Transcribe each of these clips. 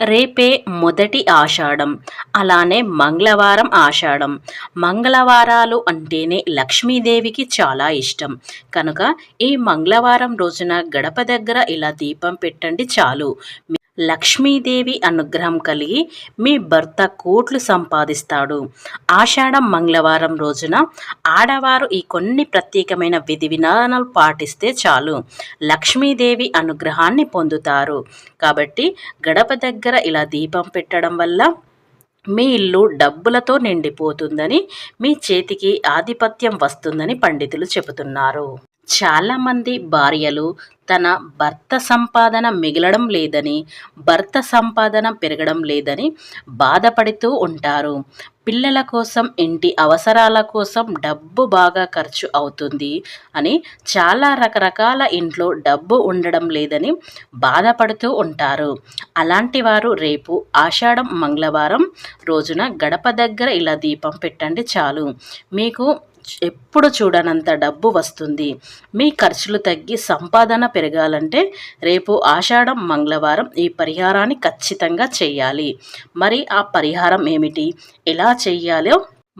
రేపే మొదటి ఆషాఢం అలానే మంగళవారం ఆషాఢం. మంగళవారాలు అంటేనే లక్ష్మీదేవికి చాలా ఇష్టం. కనుక ఈ మంగళవారం రోజున గడప దగ్గర ఇలా దీపం పెట్టండి చాలు. లక్ష్మీదేవి అనుగ్రహం కలిగి మీ భర్త కోట్లు సంపాదిస్తాడు. ఆషాఢం మంగళవారం రోజున ఆడవారు ఈ కొన్ని ప్రత్యేకమైన విధి విధానాలు పాటిస్తే చాలు. లక్ష్మీదేవి అనుగ్రహాన్ని పొందుతారు. కాబట్టి గడప దగ్గర ఇలా దీపం పెట్టడం వల్ల మీ ఇల్లు డబ్బులతో నిండిపోతుందని మీ చేతికి ఆధిపత్యం వస్తుందని పండితులు చెబుతున్నారు. చాలామంది భార్యలు తన భర్త సంపాదన మిగలడం లేదని భర్త సంపాదన పెరగడం లేదని బాధపడుతూ ఉంటారు. పిల్లల కోసం ఇంటి అవసరాల కోసం డబ్బు బాగా ఖర్చు అవుతుంది అని చాలా రకరకాల ఇంట్లో డబ్బు ఉండడం లేదని బాధపడుతూ ఉంటారు. అలాంటి వారు రేపు ఆషాఢం మంగళవారం రోజున గడప దగ్గర ఇలా దీపం పెట్టండి చాలు. మీకు ఎప్పుడు చూడనంత డబ్బు వస్తుంది. మీ ఖర్చులు తగ్గి సంపాదన పెరగాలంటే రేపు ఆషాఢం మంగళవారం ఈ పరిహారాన్ని ఖచ్చితంగా చేయాలి. మరి ఆ పరిహారం ఏమిటి? ఎలా చేయాలో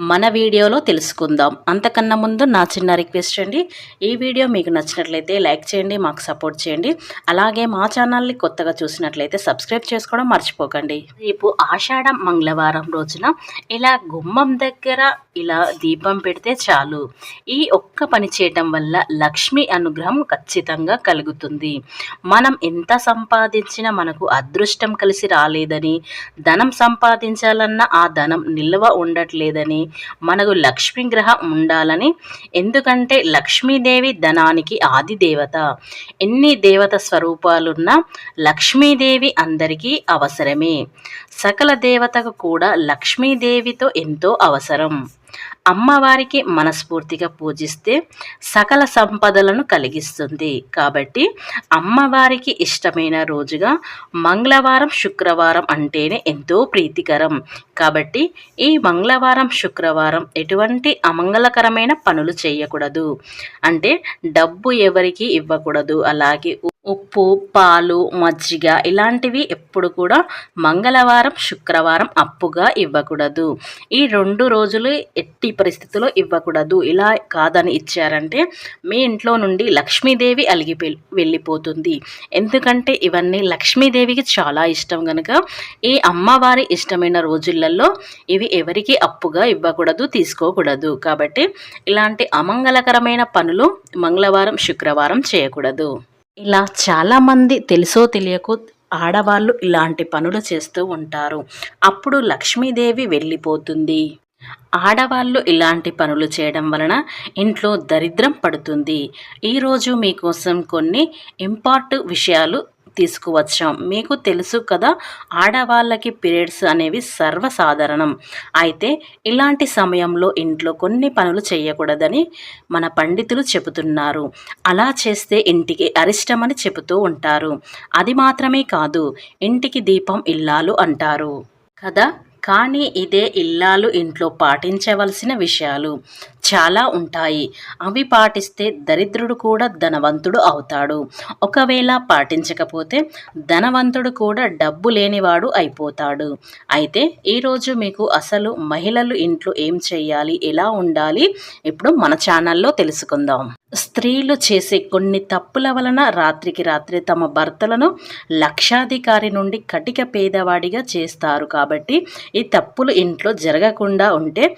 మన వీడియోలో తెలుసుకుందాం. అంతకన్నా ముందు నా చిన్న రిక్వెస్ట్ అండి. ఈ వీడియో మీకు నచ్చినట్లయితే లైక్ చేయండి మాకు సపోర్ట్ చేయండి. అలాగే మా ఛానల్ని కొత్తగా చూసినట్లయితే సబ్స్క్రైబ్ చేసుకోవడం మర్చిపోకండి. రేపు ఆషాఢ మంగళవారం రోజున ఇలా గుమ్మం దగ్గర ఇలా దీపం పెడితే చాలు. ఈ ఒక్క పని చేయటం వల్ల లక్ష్మి అనుగ్రహం ఖచ్చితంగా కలుగుతుంది. మనం ఎంత సంపాదించినా మనకు అదృష్టం కలిసి రాలేదని ధనం సంపాదించాలన్నా ఆ ధనం నిల్వ ఉండట్లేదని మనకు లక్ష్మీ గ్రహం ఉండాలని. ఎందుకంటే లక్ష్మీదేవి ధనానికి ఆది దేవత. ఎన్ని దేవత స్వరూపాలున్నా లక్ష్మీదేవి అందరికీ అవసరమే. సకల దేవతకు కూడా లక్ష్మీదేవితో ఎంతో అవసరం. అమ్మవారికి మనస్ఫూర్తిగా పూజిస్తే సకల సంపదలను కలిగిస్తుంది. కాబట్టి అమ్మవారికి ఇష్టమైన రోజుగా మంగళవారం శుక్రవారం అంటేనే ఎంతో ప్రీతికరం. కాబట్టి ఈ మంగళవారం శుక్రవారం ఎటువంటి అమంగళకరమైన పనులు చేయకూడదు. అంటే డబ్బు ఎవరికి ఇవ్వకూడదు. అలాగే ఉప్పు పాలు మజ్జిగ ఇలాంటివి ఎప్పుడు కూడా మంగళవారం శుక్రవారం అప్పుగా ఇవ్వకూడదు. ఈ రెండు రోజులు ఎట్టి పరిస్థితుల్లో ఇవ్వకూడదు. ఇలా కాదని ఇచ్చారంటే మీ ఇంట్లో నుండి లక్ష్మీదేవి అలిగి వెళ్ళిపోతుంది. ఎందుకంటే ఇవన్నీ లక్ష్మీదేవికి చాలా ఇష్టం కనుక ఈ అమ్మవారి ఇష్టమైన రోజులలో ఇవి ఎవరికి అప్పుగా ఇవ్వకూడదు తీసుకోకూడదు. కాబట్టి ఇలాంటి అమంగళకరమైన పనులు మంగళవారం శుక్రవారం చేయకూడదు. ఇలా చాలామంది తెలుసో తెలియకో ఆడవాళ్ళు ఇలాంటి పనులు చేస్తూ ఉంటారు. అప్పుడు లక్ష్మీదేవి వెళ్ళిపోతుంది. ఆడవాళ్ళు ఇలాంటి పనులు చేయడం వలన ఇంట్లో దరిద్రం పడుతుంది. ఈరోజు మీకోసం కొన్ని ఇంపార్ట్ విషయాలు తీసుకువచ్చాం. మీకు తెలుసు కదా ఆడవాళ్ళకి పీరియడ్స్ అనేవి సర్వసాధారణం. అయితే ఇలాంటి సమయంలో ఇంట్లో కొన్ని పనులు చేయకూడదని మన పండితులు చెబుతున్నారు. అలా చేస్తే ఇంటికి అరిష్టమని చెబుతూ ఉంటారు. అది మాత్రమే కాదు ఇంటికి దీపం ఇల్లాలు అంటారు. కదా కానీ ఇదే ఇల్లాలు ఇంట్లో పాటించవలసిన విషయాలు. చాలా ఉంటాయి. అవి పాటిస్తే దరిద్రుడు కూడా ధనవంతుడు అవుతాడు. ఒకవేళ పాటించకపోతే ధనవంతుడు కూడా డబ్బు లేనివాడు అయిపోతాడు. అయితే ఈరోజు మీకు అసలు మహిళలు ఇంట్లో ఏం చేయాలి? ఎలా ఉండాలి? ఇప్పుడు మన ఛానల్లో తెలుసుకుందాం. స్త్రీలు చేసే కొన్ని తప్పుల వలన రాత్రికి రాత్రి తమ భర్తలను లక్షాధికారి నుండి కటిక పేదవాడిగా చేస్తారు. కాబట్టి ఈ తప్పులు ఇంట్లో జరగకుండా ఉంటే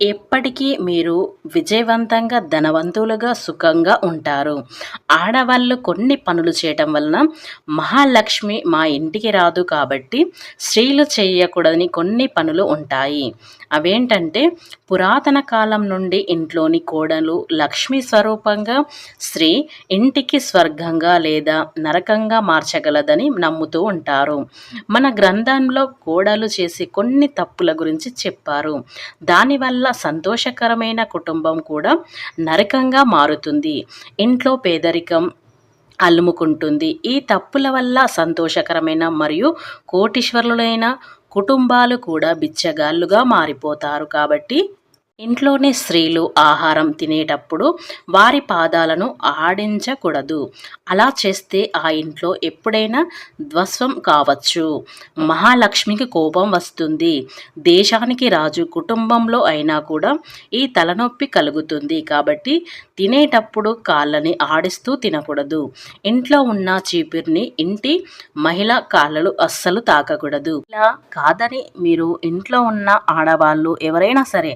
ఎప్పటికీ మీరు విజయవంతంగా ధనవంతులుగా సుఖంగా ఉంటారు. ఆడవాళ్ళు కొన్ని పనులు చేయటం వలన మహాలక్ష్మి మా ఇంటికి రాదు కాబట్టి స్త్రీలు చేయకూడదని కొన్ని పనులు ఉంటాయి. అవేంటంటే పురాతన కాలం నుండి ఇంట్లోని కోడలు లక్ష్మీ స్వరూపంగా స్త్రీ ఇంటికి స్వర్గంగా లేదా నరకంగా మార్చగలదని నమ్ముతూ ఉంటారు. మన గ్రంథంలో కోడలు చేసే కొన్ని తప్పుల గురించి చెప్పారు. దానివల్ల సంతోషకరమైన కుటుంబం కూడా నరకంగా మారుతుంది. ఇంట్లో పేదరికం అల్లుముకుంటుంది. ఈ తప్పుల వల్ల సంతోషకరమైన మరియు కోటీశ్వరులైన కుటుంబాలు కూడా బిచ్చగాళ్ళుగా మారిపోతారు కాబట్టి ఇంట్లోనే స్త్రీలు ఆహారం తినేటప్పుడు వారి పాదాలను ఆడించకూడదు. అలా చేస్తే ఆ ఇంట్లో ఎప్పుడైనా ధ్వస్వం కావచ్చు. మహాలక్ష్మికి కోపం వస్తుంది. దేశానికి రాజు కుటుంబంలో అయినా కూడా ఈ తలనొప్పి కలుగుతుంది. కాబట్టి తినేటప్పుడు కాళ్ళని ఆడిస్తూ తినకూడదు. ఇంట్లో ఉన్న చీపిరిని ఇంటి మహిళ కాళ్ళలు అస్సలు తాకకూడదు. ఇలా కాదని మీరు ఇంట్లో ఉన్న ఆడవాళ్ళు ఎవరైనా సరే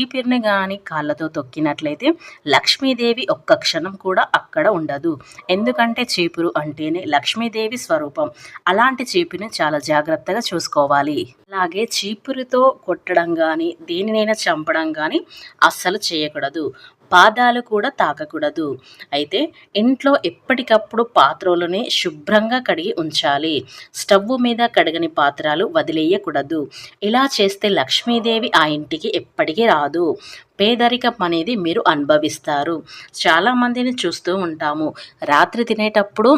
చీపిరిని కానీ కాళ్ళతో తొక్కినట్లయితే లక్ష్మీదేవి ఒక్క క్షణం కూడా అక్కడ ఉండదు. ఎందుకంటే చీపురు అంటేనే లక్ష్మీదేవి స్వరూపం. అలాంటి చీపుని చాలా జాగ్రత్తగా చూసుకోవాలి. అలాగే చీపురుతో కొట్టడం కానీ దేనినైనా చంపడం కానీ అస్సలు చేయకూడదు. పాదాలు కూడా తాకకూడదు. అయితే ఇంట్లో ఎప్పటికప్పుడు పాత్రలని శుభ్రంగా కడిగి ఉంచాలి. స్టవ్ మీద కడగని పాత్రలు వదిలేయకూడదు. ఇలా చేస్తే లక్ష్మీదేవి ఆ ఇంటికి ఎప్పటికీ రాదు. పేదరికం అనేది మీరు అనుభవిస్తారు. చాలామందిని చూస్తూ ఉంటాము. రాత్రి తినేటప్పుడు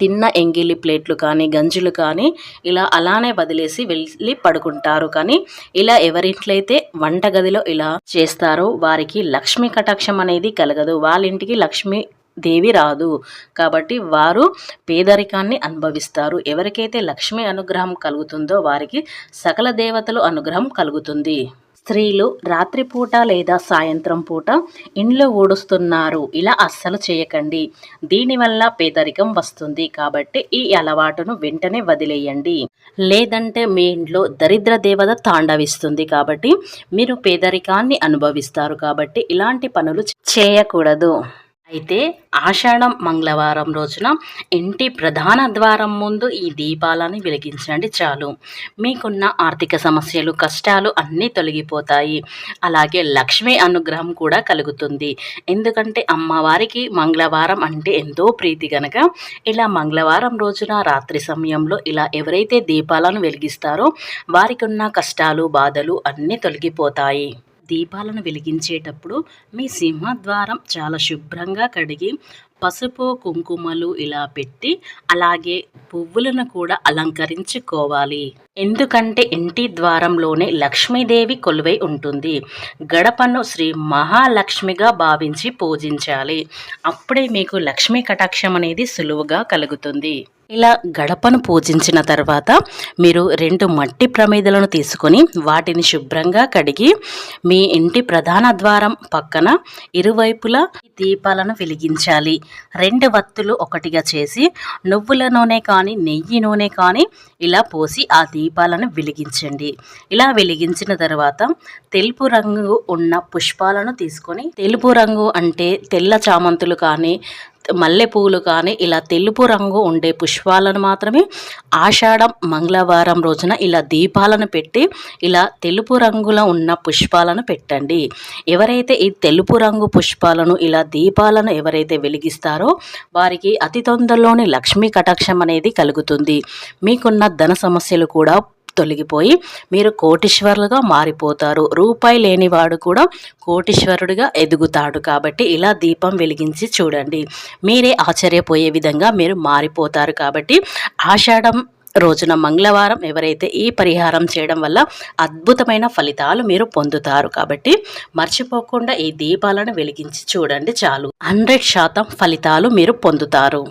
తిన్న ఎంగిలి ప్లేట్లు కానీ గంజులు కానీ ఇలా అలానే వదిలేసి వెళ్ళి పడుకుంటారు. కానీ ఇలా ఎవరింట్లయితే వంటగదిలో ఇలా చేస్తారో వారికి లక్ష్మీ కటాక్షం అనేది కలగదు. వాళ్ళ ఇంటికి లక్ష్మీ దేవి రాదు. కాబట్టి వారు పేదరికాన్ని అనుభవిస్తారు. ఎవరికైతే లక్ష్మీ అనుగ్రహం కలుగుతుందో వారికి సకల దేవతలు అనుగ్రహం కలుగుతుంది. స్త్రీలు రాత్రిపూట లేదా సాయంత్రం పూట ఇండ్లు ఊడుస్తున్నారు. ఇలా అస్సలు చేయకండి. దీనివల్ల పేదరికం వస్తుంది కాబట్టి ఈ అలవాటును వెంటనే వదిలేయండి. లేదంటే మీ ఇంట్లో దరిద్ర దేవత తాండవిస్తుంది కాబట్టి మీరు పేదరికాన్ని అనుభవిస్తారు కాబట్టి ఇలాంటి పనులు చేయకూడదు. అయితే ఆషాఢం మంగళవారం రోజున ఇంటి ప్రధాన ద్వారం ముందు ఈ దీపాలను వెలిగించండి చాలు. మీకున్న ఆర్థిక సమస్యలు కష్టాలు అన్నీ తొలగిపోతాయి. అలాగే లక్ష్మీ అనుగ్రహం కూడా కలుగుతుంది. ఎందుకంటే అమ్మవారికి మంగళవారం అంటే ఎంతో ప్రీతి గనక ఇలా మంగళవారం రోజున రాత్రి సమయంలో ఇలా ఎవరైతే దీపాలను వెలిగిస్తారో వారికి ఉన్న కష్టాలు బాధలు అన్నీ తొలగిపోతాయి. దీపాలను వెలిగించేటప్పుడు మీ సింహద్వారం చాలా శుభ్రంగా కడిగి పసుపు కుంకుమలు ఇలా పెట్టి అలాగే పువ్వులను కూడా అలంకరించుకోవాలి. ఎందుకంటే ఇంటి ద్వారంలోనే లక్ష్మీదేవి కొలువై ఉంటుంది. గడపను శ్రీ మహాలక్ష్మిగా భావించి పూజించాలి. అప్పుడే మీకు లక్ష్మీ కటాక్షం అనేది సులువుగా కలుగుతుంది. ఇలా గడపను పూజించిన తర్వాత మీరు రెండు మట్టి ప్రమేదలను తీసుకొని వాటిని శుభ్రంగా కడిగి మీ ఇంటి ప్రధాన ద్వారం పక్కన ఇరువైపులా దీపాలను వెలిగించాలి. రెండు వత్తులు ఒకటిగా చేసి నువ్వుల నూనె కానీ నెయ్యి నూనె కానీ ఇలా పోసి ఆ దీపాలను వెలిగించండి. ఇలా వెలిగించిన తర్వాత తెలుపు రంగు ఉన్న పుష్పాలను తీసుకొని తెలుపు రంగు అంటే తెల్ల చామంతులు కానీ మల్లెపూలు కానీ ఇలా తెలుపు రంగు ఉండే పుష్పాలను మాత్రమే ఆషాఢం మంగళవారం రోజున ఇలా దీపాలను పెట్టి ఇలా తెలుపు రంగులో ఉన్న పుష్పాలను పెట్టండి. ఎవరైతే ఈ తెలుపు రంగు పుష్పాలను ఇలా దీపాలను ఎవరైతే వెలిగిస్తారో వారికి అతి తొందరలోనే లక్ష్మీ కటాక్షం అనేది కలుగుతుంది. మీకున్న ధన సమస్యలు కూడా తొలగిపోయి మీరు కోటీశ్వరులుగా మారిపోతారు. రూపాయి లేనివాడు కూడా కోటీశ్వరుడిగా ఎదుగుతాడు కాబట్టి ఇలా దీపం వెలిగించి చూడండి. మీరే ఆశ్చర్యపోయే విధంగా మీరు మారిపోతారు కాబట్టి ఆషాఢం రోజున మంగళవారం ఎవరైతే ఈ పరిహారం చేయడం వల్ల అద్భుతమైన ఫలితాలు మీరు పొందుతారు కాబట్టి మర్చిపోకుండా ఈ దీపాలను వెలిగించి చూడండి చాలు. హండ్రెడ్ శాతం ఫలితాలు మీరు పొందుతారు.